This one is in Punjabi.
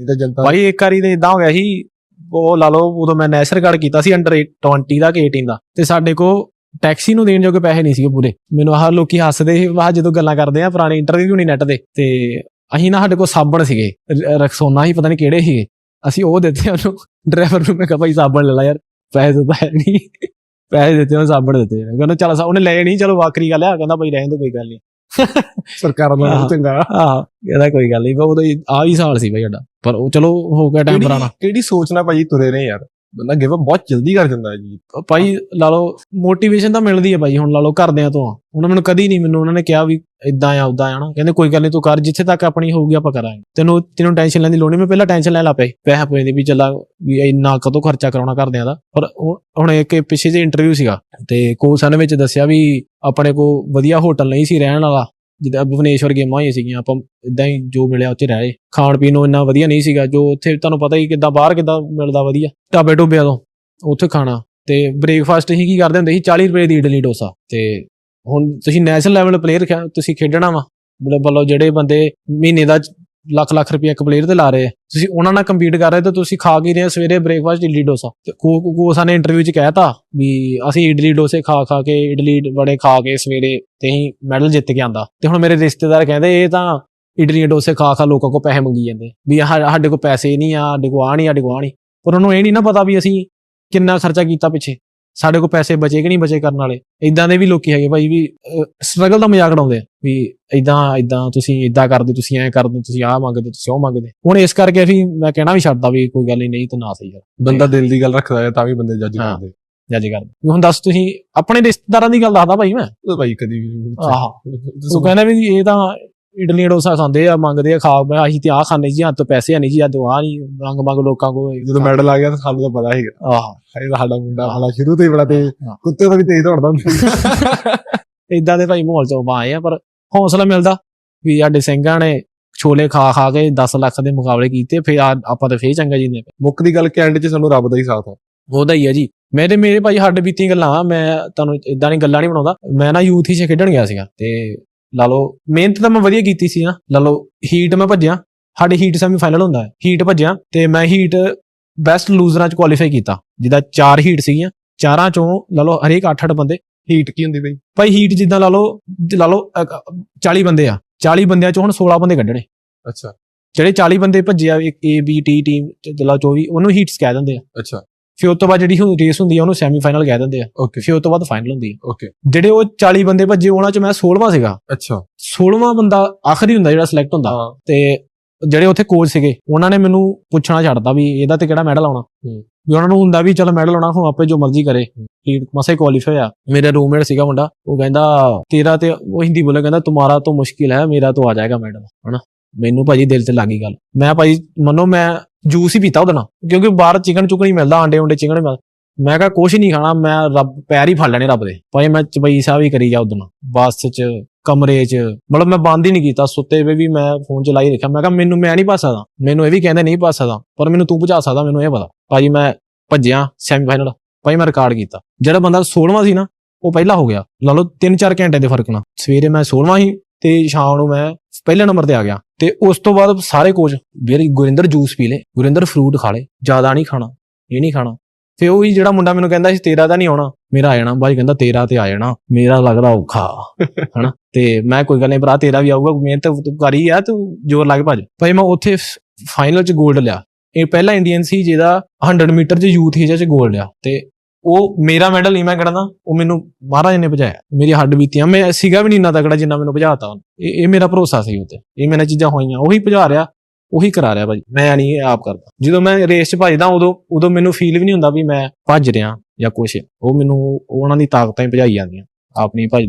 ਇਹ ਤਾਂ ਜਨਤਾ ਭਾਈ ਇੱਕ ਵਾਰੀ ਤੇ ਇਦਾਂ ਹੋ ਗਿਆ ਸੀ, ਉਹ ਲਾ ਲਓ, ਉਦੋਂ ਮੈਂ ਨੈਸ਼ਨਲ ਕਾਰਡ ਕੀਤਾ ਸੀ ਅੰਡਰ 20 ਦਾ ਕਿ 18 ਦਾ। ਤੇ ਸਾਡੇ ਕੋ ਟੈਕਸੀ ਨੂੰ ਦੇਣ ਜੋਗੇ ਪੈਸੇ ਨਹੀਂ ਸੀਗੇ ਪੂਰੇ। ਮੈਨੂੰ ਆਹ ਲੋਕੀ ਹੱਸਦੇ ਸੀ ਵਾਹ ਜਦੋਂ ਗੱਲਾਂ ਕਰਦੇ ਆ ਪੁਰਾਣੇ ਇੰਟਰਵਿਊ ਨਹੀਂ ਨੈਟ ਦੇ, ਤੇ ਅਸੀਂ ਨਾ ਸਾਡੇ ਕੋਲ ਸਾਬਣ ਸੀਗੇ, ਰ- ਰਕਸੋਨਾ ਹੀ ਪਤਾ ਨਹੀਂ ਕਿਹੜੇ ਸੀਗੇ। ਅਸੀਂ ਉਹ ਦਿੱਤੇ ਉਹਨੂੰ ਡਰਾਈਵਰ ਨੂੰ ਮੈਂ ਕਿਹਾ ਭਾਈ ਸਾਬਣ ਲੈ ਲੈ ਯਾਰ, ਪੈਸੇ ਤਾਂ ਹੈ ਨਹੀਂ ਪੈਸੇ ਦਿੱਤੇ ਉਹ ਸਾਬਣ ਦਿੱਤੇ। ਕਹਿੰਦਾ ਚਲ ਸਾ- ਉਹਨੇ ਲਏ ਨਹੀਂ ਚਲੋ ਵਾਕਰੀ ਗੱਲ ਆ, ਕਹਿੰਦਾ ਭਾਈ ਰਹਿਣ ਦੋ, ਕੋਈ ਗੱਲ ਨਹੀਂ ਸਰਕਾਰਾਂ ਦਾ। ਚੰਗਾ। ਆਹ ਕਹਿੰਦਾ ਕੋਈ ਗੱਲ ਨਹੀਂ ਉਦੋਂ ਆ ਹੀ ਸਾਲ ਸੀ ਭਾਈ ਸਾਡਾ। ਪਰ ਉਹ ਚਲੋ ਹੋ ਗਿਆ ਟਾਈਮ ਪੁਰਾਣਾ। ਕਿਹੜੀ ਕਿਹੜੀ ਸੋਚ ਨਾਲ ਭਾਜੀ ਤੁਰੇ ਨੇ ਯਾਰ? ਬੰਦਾ ਗਿਵ ਅਪ ਬਹੁਤ ਜਲਦੀ ਕਰ ਜਾਂਦਾ ਹੈ ਜੀ। ਭਾਈ ਲਾ ਲਓ ਮੋਟੀਵੇਸ਼ਨ ਤਾਂ ਮਿਲਦੀ ਹੈ ਭਾਈ, ਹੁਣ ਲਾ ਲਓ ਘਰਦਿਆਂ ਤੋਂ ਉਹਨਾਂ ਮੈਨੂੰ ਕਦੀ ਨਹੀਂ, ਮੈਨੂੰ ਉਹਨਾਂ ਨੇ ਕਿਹਾ ਵੀ ਇਦਾਂ ਆ ਉਦਾਂ ਆ ਨਾ। ਕਹਿੰਦੇ ਕੋਈ ਗੱਲ ਨਹੀਂ, ਤੂੰ ਕਰ, ਜਿੱਥੇ ਤੱਕ ਆਪਣੀ ਹੋਊਗੀ ਆਪਾਂ ਕਰਾਂਗੇ। ਤੈਨੂੰ ਤੈਨੂੰ ਟੈਨਸ਼ਨ ਲੈਣ ਦੀ ਲੋੜ ਨਹੀਂ, ਮੈਂ ਪਹਿਲਾਂ ਟੈਨਸ਼ਨ ਲੈਣ ਲੱਗ ਪਿਆ ਸੀ। ਪਏ ਦੀ ਵੀ ਚੱਲਾ ਵੀ ਇੰਨਾ ਕਦੋਂ ਖਰਚਾ ਕਰਾਉਣਾ ਘਰਦਿਆਂ ਦਾ। ਪਰ ਹੁਣ ਇੱਕ ਪਿੱਛੇ ਜੇ ਇੰਟਰਵਿਊ ਸੀਗਾ, ਤੇ ਕੋਚ ਨੇ ਵਿੱਚ ਦੱਸਿਆ ਵੀ ਆਪਣੇ ਕੋ ਵਧੀਆ ਹੋਟਲ ਨਹੀਂ ਸੀ, ਰਹਿਣ ਵਾਲਾ। ਜਿੱਦਾਂ ਭੁਵਨੇਸ਼ਵਰ ਗੇਮਾਂ ਹੀ ਸੀਗੀਆਂ, ਆਪਾਂ ਇਦਾਂ ਹੀ ਜੋ ਮਿਲਿਆ ਉੱਥੇ ਰਹੇ ਖਾਣ ਪੀਣ ਨੂੰ ਇੰਨਾ ਵਧੀਆ ਨਹੀਂ ਸੀਗਾ, ਜੋ ਉੱਥੇ ਤੁਹਾਨੂੰ ਪਤਾ ਹੀ ਕਿੱਦਾਂ ਬਾਹਰ ਕਿੱਦਾਂ ਮਿਲਦਾ ਵਧੀਆ। ਢਾਬੇ ਟੁੱਬਿਆਂ ਤੋਂ ਉੱਥੇ ਖਾਣਾ ਤੇ ਬ੍ਰੇਕਫਾਸਟ ਹੀ ਕੀ ਕਰਦੇ ਹੁੰਦੇ ਸੀ 40 ਰੁਪਏ ਦੀ ਇਡਲੀ ਡੋਸਾ। ਤੇ ਹੁਣ ਤੁਸੀਂ ਨੈਸ਼ਨਲ ਲੈਵਲ ਪਲੇਅਰ ਤੁਸੀਂ ਖੇਡਣਾ ਵਾ, ਮਤਲਬ ਜਿਹੜੇ ਬੰਦੇ ਮਹੀਨੇ ਦਾ ਲੱਖ ਲੱਖ ਰੁਪਏ ਇੱਕ ਪਲੇਅਰ ਤੇ ਲਾ ਰਹੇ ਆ। ਤੁਸੀਂ ਉਹਨਾਂ ਨਾਲ ਕੰਪੀਟ ਕਰ ਰਹੇ ਤਾਂ ਤੁਸੀਂ ਖਾ ਕੀ ਰਹੇ ਹੋ? ਸਵੇਰੇ ਬ੍ਰੇਕਫਾਸਟ ਇਡਲੀ ਡੋਸਾ। ਤੇ ਕੋ ਕੋ- ਕੋਸਾ ਨੇ ਇੰਟਰਵਿਊ 'ਚ ਕਹਿਤਾ ਵੀ ਅਸੀਂ ਇਡਲੀ ਡੋਸੇ ਖਾ ਖਾ ਕੇ ਇਡਲੀ ਵੜੇ ਖਾ ਕੇ ਸਵੇਰੇ ਤੇ ਹੀ ਮੈਡਲ ਜਿੱਤ ਕੇ ਆਂਦਾ। ਤੇ ਹੁਣ ਮੇਰੇ ਰਿਸ਼ਤੇਦਾਰ ਕਹਿੰਦੇ, ਇਹ ਤਾਂ ਇਡਲੀ ਡੋਸੇ ਖਾ ਖਾ ਲੋਕਾਂ ਕੋ ਪੈਸੇ ਮੰਗੀ ਜਾਂਦੇ। ਵੀ ਸਾਡੇ ਕੋ ਪੈਸੇ ਨਹੀਂ ਆ ਡਿਗਵਾ ਕੋ ਆ ਨਹੀਂ ਨਹੀਂ। ਪਰ ਉਹਨੂੰ ਇਹ ਨਹੀਂ ਨਾ ਪਤਾ ਵੀ ਅਸੀਂ ਕਿੰਨਾ ਖਰਚਾ ਕੀਤਾ ਪਿੱਛੇ। ਸਾਡੇ ਕੋਲ ਪੈਸੇ ਬਚੇ ਕਿ ਨਹੀਂ ਬਚੇ ਕਰਨ ਵਾਲੇ? ਇਦਾਂ ਦੇ ਵੀ ਲੋਕੀ ਹੈਗੇ ਭਾਈ ਵੀ ਸਟਰਗਲ ਦਾ ਮਜ਼ਾਕ ਉਡਾਉਂਦੇ ਆ ਵੀ ਇਦਾਂ ਇਦਾਂ ਤੁਸੀਂ ਇਦਾਂ ਕਰਦੇ ਤੁਸੀਂ ਐਂ ਕਰਦੇ ਤੁਸੀਂ ਆਹ ਮੰਗਦੇ ਤੁਸੀਂ ਉਹ ਮੰਗਦੇ। ਹੁਣ ਇਸ ਕਰਕੇ ਅਸੀਂ ਮੈਂ ਕਹਿਣਾ ਵੀ ਛੱਡਦਾ ਵੀ ਕੋਈ ਗੱਲ ਨਹੀਂ ਨਹੀਂ ਤਾਂ ਨਾ ਸਹੀ ਯਾਰ ਬੰਦਾ ਦਿਲ ਦੀ ਗੱਲ ਰੱਖਦਾ ਹੈ ਤਾਂ ਵੀ ਬੰਦੇ ਜੱਜ। ਕਰਦੇ। ਜੱਜ ਕਰਦੇ। ਵੀ ਹੁਣ ਦੱਸ ਤੁਸੀਂ ਆਪਣੇ ਰਿਸ਼ਤੇਦਾਰਾਂ ਦੀ ਗੱਲ ਦੱਸਦਾ ਭਾਈ ਮੈਂ। ਭਾਈ ਕਦੀ ਵੀ ਆਹ। ਉਹ ਕਹਿੰਦੇ ਵੀ ਇਹ ਤਾਂ ਇਡਲੀ ਡੋਸਾ ਖਾਂਦੇ ਆ ਮੰਗਦੇ ਆ ਖਾ ਮੈਂ ਅਸੀਂ ਤੇ ਆਹ ਖਾਂਦੇ ਜੀ ਹੱਥ ਤੋਂ ਪੈਸੇ ਨਹੀਂ ਜੀ ਆ ਨਹੀਂ ਮੰਗ ਮੰਗ ਲੋਕਾਂ ਕੋ ਜਦੋਂ ਮੈਡਲ ਆ ਗਿਆ ਤਾਂ ਸਾਨੂੰ ਤਾਂ ਪਤਾ ਹੀ ਆਹ। ਇਹ ਤਾਂ ਸਾਡਾ ਮੁੰਡਾ ਹਾਲਾ ਸ਼ੁਰੂ ਤੋਂ ਹੀ ਬੜਾ ਤੇਜ਼। ਕੁੱਤੇ ਤੋਂ ਵੀ ਤੇਜ਼ ਦੌੜਦਾ ਹੁੰਦਾ ਇਦਾਂ ਦੇ ਭਾਈ ਮਾਹੌਲ ਚੋਂ ਆਏ ਆ ਪਰ ਹੌਸਲਾ ਮਿਲਦਾ ਵੀ ਸਾਡੇ ਸਿੰਘਾਂ ਨੇ ਛੋਲੇ ਖਾ ਖਾ ਕੇ 10 ਲੱਖ ਦੇ ਮੁਕਾਬਲੇ ਕੀਤੇ ਫਿਰ ਆ- ਆਪਾਂ ਤਾਂ ਫੇਰ ਚੰਗਾ ਜਿੰਦੇ ਮੁੱਕ ਦੀ ਗੱਲ ਕਿ ਐਂਡ 'ਚ ਸਾਨੂੰ ਰੱਬ ਦਾ ਹੀ ਸਾਥ ਹੈ ਉਹਦਾ ਹੀ ਆ ਜੀ। ਮੇਰੇ ਮੇਰੇ ਭਾਈ ਹੱਡ ਬੀਤੀ ਗੱਲਾਂ ਆ, ਮੈਂ ਤੁਹਾਨੂੰ ਇਦਾਂ ਦੀ ਗੱਲਾਂ ਨਹੀਂ ਬਣਾਉਂਦਾ। ਮੈਂ ਨਾ ਯੂਥ ਹੀ 'ਚ ਖੇਡਣ ਗਿਆ ਸੀਗਾ ਤੇ ਲਾ ਲਓ ਮਿਹਨਤ ਤਾਂ ਮੈਂ ਵਧੀਆ ਕੀਤੀ ਸੀ ਨਾ ਲਾ ਲਓ ਹੀਟ ਮੈਂ ਭੱਜਿਆ। ਸਾਡੇ ਹੀਟ ਸੈਮੀ ਫਾਈਨਲ ਹੁੰਦਾ ਹੈ। ਹੀਟ ਭੱਜਿਆ ਤੇ ਮੈਂ ਹੀਟ ਬੈਸਟ ਲੂਜ਼ਰਾਂ 'ਚ ਕੁਆਲੀਫਾਈ ਕੀਤਾ। ਜਿਹਦਾ ਚਾਰ ਹੀਟ ਸੀਗੀਆਂ ਚਾਰਾਂ ਚੋਂ ਲਾ ਲਓ ਹਰੇਕ 8-8 ਬੰਦੇ ਹੀਟ ਕੀ ਹੁੰਦੀ ਬਈ? ਭਾਈ ਹੀਟ ਜਿੱਦਾਂ ਲਾ ਲਓ ਲਾ ਲਓ ਅ, 40 ਬੰਦੇ ਆ। 40 ਬੰਦਿਆਂ ਚੋਂ ਹੁਣ 16 ਬੰਦੇ ਕੱਢਣੇ। ਅੱਛਾ। ਜਿਹੜੇ 40 ਬੰਦੇ ਭੱਜੇ ਆ ਇੱਕ A B T ਟੀਮ ਲਾ 24 ਉਹਨੂੰ ਹੀਟਸ ਕਹਿ ਦਿੰਦੇ ਆ। ਅੱਛਾ। ਫਿਰ ਉਸ ਤੋਂ ਬਾਅਦ ਜਿਹੜੀ ਰੇਸ ਹੁੰਦੀ ਆ ਉਹਨੂੰ ਸੈਮੀਫਾਈਨਲ ਕਹਿ ਦਿੰਦੇ ਆ। ਓਕੇ ਫਿਰ ਉਸ ਤੋਂ ਬਾਅਦ ਫਾਈਨਲ ਹੁੰਦੀ ਆ। ਓਕੇ ਜਿਹੜੇ ਉਹ 40 ਬੰਦੇ ਭੱਜੇ ਉਹਨਾਂ ਚ ਮੈਂ 16ਵਾਂ ਸੀਗਾ। ਅੱਛਾ। 16ਵਾਂ ਬੰਦਾ ਆਖਰੀ ਹੁੰਦਾ ਜਿਹੜਾ ਸਿਲੈਕਟ ਹੁੰਦਾ। ਤੇ ਜਿਹੜੇ ਉੱਥੇ ਕੋਚ ਸੀਗੇ ਉਹਨਾਂ ਨੇ ਮੈਨੂੰ ਪੁੱਛਣਾ ਛੱਡਤਾ ਵੀ ਇਹਦਾ ਤੇ ਕਿਹੜਾ ਮੈਡਲ ਆਉਣਾ। ਵੀ ਉਹਨਾਂ ਨੂੰ ਹੁੰਦਾ ਵੀ ਚਲ ਮੈਡਲ ਆਉਣਾ ਹੁਣ ਆਪੇ ਜੋ ਮਰਜ਼ੀ ਕਰੇ। ਹੀਟ ਮਸੇ ਕੁਆਲੀਫਾਈ ਆ ਮੇਰਾ ਰੂਮਮੇਟ ਸੀਗਾ ਮੁੰਡਾ ਉਹ ਕਹਿੰਦਾ ਤੇਰਾ ਤੇ ਉਹ ਹਿੰਦੀ ਬੋਲੇ ਕਹਿੰਦਾ ਤੁਹਾਡਾ ਤੋਂ ਮੁਸ਼ਕਿਲ ਹੈ ਮੇਰਾ ਤੋਂ ਆ ਜਾਏਗਾ ਮੈਡਲ ਹਨਾ। ਮੈਨੂੰ ਭਾਜੀ ਦਿਲ ਤੇ ਲੱਗੀ ਗੱਲ। ਮੈਂ ਭਾਜੀ ਮੰਨੋ ਮੈਂ ਜੂਸ ਹੀ ਪੀਤਾ ਉਹਦੇ ਨਾਲ, ਕਿਉਂਕਿ ਬਾਹਰ ਚਿਕਨ ਚੁਕਨ ਹੀ ਮਿਲਦਾ, ਆਂਡੇ ਉਂਡੇ ਚਿਕਨ ਮਿਲਦਾ। ਮੈਂ ਕਿਹਾ, ਕੁਛ ਨਹੀਂ ਖਾਣਾ, ਮੈਂ ਰੱਬ, ਪੈਰ ਹੀ ਫੜ ਲੈਣੇ ਰੱਬ ਦੇ। ਭਾਈ ਮੈਂ ਚਬਈ ਸਾਹਿਬ ਹੀ ਕਰੀ ਜਾ ਉਹਦੋਂ ਬੱਸ 'ਚ, ਕਮਰੇ 'ਚ, ਮਤਲਬ ਮੈਂ ਬੰਦ ਹੀ ਨਹੀਂ ਕੀਤਾ, ਸੁੱਤੇ ਵੇ ਵੀ ਮੈਂ ਫੋਨ ਚਲਾਈ ਰੱਖਿਆ ਮੈਂ ਕਿਹਾ, ਮੈਨੂੰ ਮੈਂ ਨਹੀਂ ਪਾ ਸਕਦਾ, ਮੈਨੂੰ ਇਹ ਵੀ ਕਹਿੰਦੇ ਨਹੀਂ ਪਾ ਸਕਦਾ, ਪਰ ਮੈਨੂੰ ਤੂੰ ਪਹੁੰਚਾ ਸਕਦਾ, ਮੈਨੂੰ ਇਹ ਪਤਾ। ਭਾਜੀ ਮੈਂ ਭੱਜਿਆ ਸੈਮੀ ਫਾਈਨਲ ਭਾਈ ਮੈਂ ਰਿਕਾਰਡ ਕੀਤਾ। ਜਿਹੜਾ ਬੰਦਾ 16ਵਾਂ ਸੀ ਨਾ, ਉਹ ਪਹਿਲਾ ਹੋ ਗਿਆ। ਲਾ ਲਓ 3-4 ਘੰਟੇ ਦੇ ਫ਼ਰਕ ਨਾਲ। ਸਵੇਰੇ ਮੈਂ 16ਵਾਂ ਸੀ ਤੇ ਸ਼ਾਮ ਨੂੰ ਮੈਂ ਪਹਿਲੇ ਨੰਬਰ ਤੇ ਆ ਗਿਆ। ਤੇ ਉਸ ਤੋਂ ਬਾਅਦ ਸਾਰੇ ਕੋਚ ਵੀਰ ਗੁਰਿੰਦਰ ਜੂਸ ਪੀ ਲੇ ਗੁਰਿੰਦਰ ਫਰੂਟ ਖਾ ਲੇ ਜ਼ਿਆਦਾ ਨਹੀਂ ਖਾਣਾ, ਇਹ ਨਹੀਂ ਖਾਣਾ। ਫੇ ਉਹੀ ਜਿਹੜਾ ਮੁੰਡਾ ਮੈਨੂੰ ਕਹਿੰਦਾ ਸੀ, ਤੇਰਾ ਤਾਂ ਨਹੀਂ ਆਉਣਾ, ਮੇਰਾ ਆ ਜਾਣਾ ਬਾਈ ਕਹਿੰਦਾ ਤੇਰਾ ਤੇ ਆ ਜਾਣਾ, ਮੇਰਾ ਲੱਗਦਾ ਔਖਾ, ਹਨਾ? ਤੇ ਮੈਂ ਕੋਈ ਗੱਲ ਨਹੀਂ ਭਰਾ, ਤੇਰਾ ਵੀ ਆਊਗਾ ਮਿਹਨਤ ਤੂੰ ਕਰੀ ਆ, ਤੂੰ ਜ਼ੋਰ ਲਾ ਕੇ ਭੱਜ। ਭਾਈ ਮੈਂ ਉੱਥੇ ਫਾਈਨਲ 'ਚ 골ਡ ਲਿਆ। ਇਹ ਪਹਿਲਾ ਇੰਡੀਅਨ ਸੀ ਜਿਹਦਾ 100 ਮੀਟਰ 'ਚ ਯੂਥ ਏਜ 'ਚ 골ਡ ਲਿਆ। ਤੇ ਉਹ ਮੇਰਾ ਮੈਡਲ ਨਹੀਂ ਮੈਂ ਕਹਿੰਦਾ ਉਹ ਮੈਨੂੰ ਮਹਾਰਾਜ ਨੇ ਭਜਾਇਆ। ਮੇਰੀ ਹੱਡ ਬੀਤੀਆਂ, ਮੈਂ ਸੀਗਾ ਵੀ ਨਹੀਂ ਇੰਨਾ ਤਕੜਾ ਜਿੰਨਾ ਮੈਨੂੰ ਭਜਾਤਾ ਉਹਨੇ। ਇਹ ਮੇਰਾ ਭਰੋਸਾ ਸੀ ਉਤੇ ਇਹ ਮੈਨਾਂ ਚੀਜ਼ਾਂ ਹੋਈਆਂ, ਉਹੀ ਭਜਾ ਰਿਹਾ, ਉਹੀ ਕਰਾ ਰਿਹਾ ਭਾਜੀ। ਮੈਂ ਨਹੀਂ ਆਪ ਕਰਦਾ। ਜਦੋਂ ਮੈਂ ਰੇਸ 'ਚ ਭੱਜਦਾ ਉਦੋਂ ਉਦੋਂ ਮੈਨੂੰ ਫੀਲ ਵੀ ਨਹੀਂ ਹੁੰਦਾ ਵੀ ਮੈਂ ਭੱਜ ਰਿਹਾ ਜਾਂ ਕੁਛ। ਉਹ ਮੈਨੂੰ ਉਹਨਾਂ ਦੀ ਤਾਕਤਾਂ ਹੀ ਭਜਾਈ ਜਾਂਦੀਆਂ, ਆਪ ਆਪਣੀ ਭੱਜ